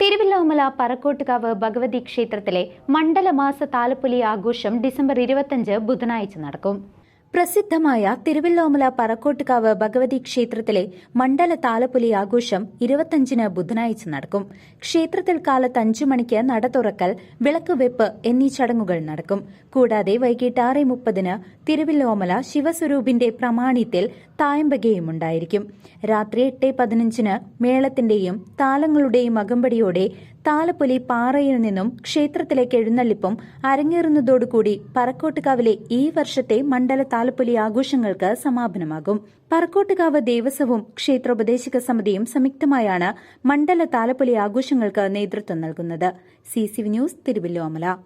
തിരുവല്ലോമല പറക്കോട്ടുകാവ് ഭഗവതി ക്ഷേത്രത്തിലെ മണ്ഡലമാസ താലപ്പൊലി ആഘോഷം ഡിസംബർ ഇരുപത്തഞ്ച് ബുധനാഴ്ച നടക്കും. പ്രസിദ്ധമായ തിരുവല്ലോമല പറക്കോട്ടുകാവ് ഭഗവതി ക്ഷേത്രത്തിലെ മണ്ഡല താലപ്പൊലി ആഘോഷം ഇരുപത്തഞ്ചിന് ബുധനാഴ്ച നടക്കും. ക്ഷേത്രത്തിൽ കാലത്ത് അഞ്ചു മണിക്ക് നട തുറക്കൽ വിളക്ക് വെപ്പ് എന്നീ ചടങ്ങുകൾ നടക്കും. കൂടാതെ വൈകിട്ട് ആറ് മുപ്പതിന് തിരുവല്ലോമല ശിവസ്വരൂപിന്റെ പ്രമാണിത്തിൽ തായമ്പകയും ഉണ്ടായിരിക്കും. രാത്രി എട്ട് പതിനഞ്ചിന് മേളത്തിന്റെയും താളങ്ങളുടെയും അകമ്പടിയോടെ താലപ്പൊലി പാറയിൽ നിന്നും ക്ഷേത്രത്തിലേക്ക് എഴുന്നള്ളിപ്പും അരങ്ങേറുന്നതോടുകൂടി പറക്കോട്ടുകാവിലെ ഈ വർഷത്തെ മണ്ഡല താലപ്പൊലി ആഘോഷങ്ങൾക്ക് സമാപനമാകും. പറക്കോട്ടുകാവ് ദേവസ്വവും ക്ഷേത്രോപദേശക സമിതിയും സംയുക്തമായാണ് മണ്ഡല താലപ്പൊലി ആഘോഷങ്ങൾക്ക് നേതൃത്വം നൽകുന്നത്. C news Thiruvilwamala